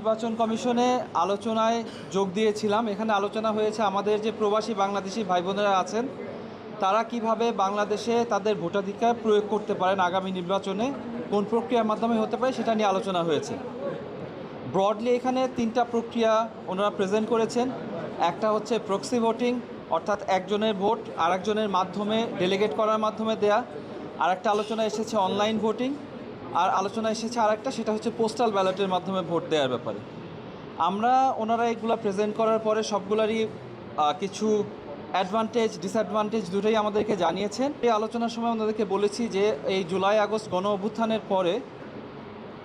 নির্বাচন কমিশনে আলোচনায় যোগ দিয়েছিলাম। এখানে আলোচনা হয়েছে আমাদের যে প্রবাসী বাংলাদেশি ভাই বোনেরা আছেন, তারা কীভাবে বাংলাদেশে তাদের ভোটাধিকার প্রয়োগ করতে পারেন আগামী নির্বাচনে, কোন প্রক্রিয়ার মাধ্যমে হতে পারে সেটা নিয়ে আলোচনা হয়েছে। ব্রডলি এখানে তিনটা প্রক্রিয়া ওনারা প্রেজেন্ট করেছেন। একটা হচ্ছে প্রক্সি ভোটিং অর্থাৎ একজনের ভোট আরেকজনের মাধ্যমে ডেলিগেট করার মাধ্যমে দেয়া। আর একটা আলোচনা এসেছে অনলাইন ভোটিং আর আলোচনা এসেছে আরেকটা, সেটা হচ্ছে পোস্টাল ব্যালটের মাধ্যমে ভোট দেওয়ার ব্যাপারে। আমরা ওনারা এগুলো প্রেজেন্ট করার পরে সবগুলারই কিছু অ্যাডভান্টেজ ডিসঅ্যাডভান্টেজ দুটোই আমাদেরকে জানিয়েছেন। এই আলোচনার সময় ওনাদেরকে বলেছি যে, এই জুলাই, আগস্ট গণ অভ্যুত্থানের পরে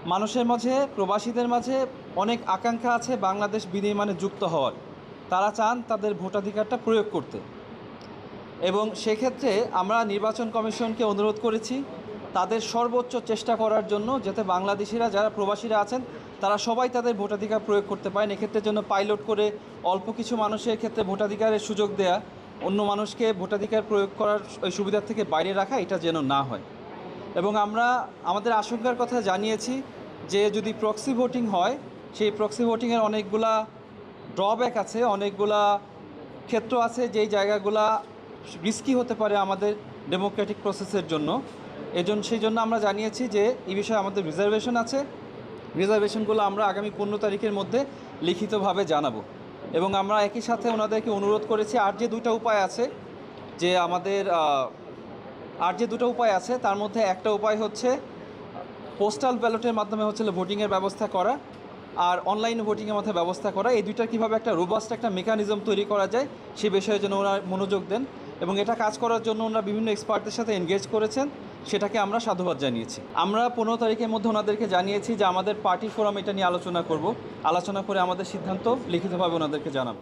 মানুষের মাঝে, প্রবাসীদের মাঝে অনেক আকাঙ্ক্ষা আছে বাংলাদেশ বিনির্মাণে যুক্ত হওয়ার। তারা চান তাদের ভোটাধিকারটা প্রয়োগ করতে। এবং সেক্ষেত্রে আমরা নির্বাচন কমিশনকে অনুরোধ করেছি তাদের সর্বোচ্চ চেষ্টা করার জন্য যাতে বাংলাদেশিরা, যারা প্রবাসীরা আছেন, তারা সবাই তাদের ভোটাধিকার প্রয়োগ করতে পারেন। এক্ষেত্রে জন্য পাইলট করে অল্প কিছু মানুষের ক্ষেত্রে ভোটাধিকারের সুযোগ দেয়া, অন্য মানুষকে ভোটাধিকার প্রয়োগ করার ওই সুবিধার থেকে বাইরে রাখা, এটা যেন না হয়। এবং আমরা, আমাদের আশঙ্কার কথা জানিয়েছি যে যদি প্রক্সি ভোটিং হয়, সেই প্রক্সি ভোটিংয়ের অনেকগুলা ড্রব্যাক আছে, অনেকগুলা ক্ষেত্র আছে যেই জায়গাগুলা রিস্কি হতে পারে আমাদের ডেমোক্রেটিক প্রসেসের জন্য। এজন্য সেই জন্য আমরা জানিয়েছি যে এই বিষয়ে আমাদের রিজার্ভেশন আছে। রিজার্ভেশনগুলো আমরা আগামী পনেরো তারিখের মধ্যে লিখিতভাবে জানাব। এবং আমরা একই সাথে ওনাদেরকে অনুরোধ করেছি, আর যে দুটো উপায় আছে, যে আমাদের আর যে দুটো উপায় আছে, তার মধ্যে একটা উপায় হচ্ছে পোস্টাল ব্যালটের মাধ্যমে হচ্ছে ভোটিংয়ের ব্যবস্থা করা, আর অনলাইন ভোটিংয়ের মধ্যে ব্যবস্থা করা। এই দুইটার কীভাবে একটা রোবাস্ট একটা মেকানিজম তৈরি করা যায়, সে বিষয়ে যেন ওরা মনোযোগ দেন। এবং এটা কাজ করার জন্য ওনারা বিভিন্ন এক্সপার্টদের সাথে এনগেজ করেছেন। সেটাকে আমরা সাধুবাদ জানিয়েছি। আমরা পনেরো তারিখের মধ্যে ওনাদেরকে জানিয়েছি যে আমাদের পার্টি ফোরাম এটা নিয়ে আলোচনা করব। আলোচনা করে আমাদের সিদ্ধান্ত লিখিতভাবে ওনাদেরকে জানাব।